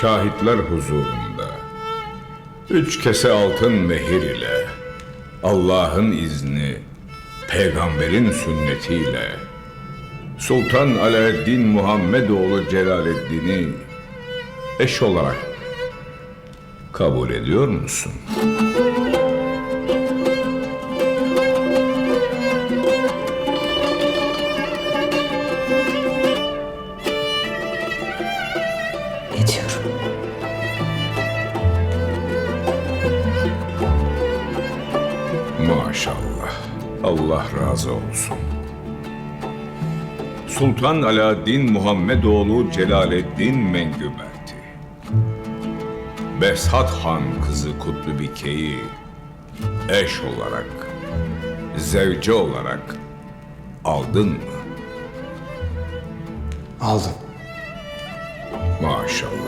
şahitler huzurunda üç kese altın mehir ile Allah'ın izni, peygamberin sünnetiyle Sultan Alaaddin Muhammedoğlu Celaleddin'i eş olarak kabul ediyor musun? Ediyorum. Maşallah. Allah razı olsun. Sultan Alaaddin Muhammedoğlu Celaleddin Mengüberti. Beshat Han kızı Kutlubike'yi eş olarak, zevce olarak aldın mı? Aldım. Maşallah.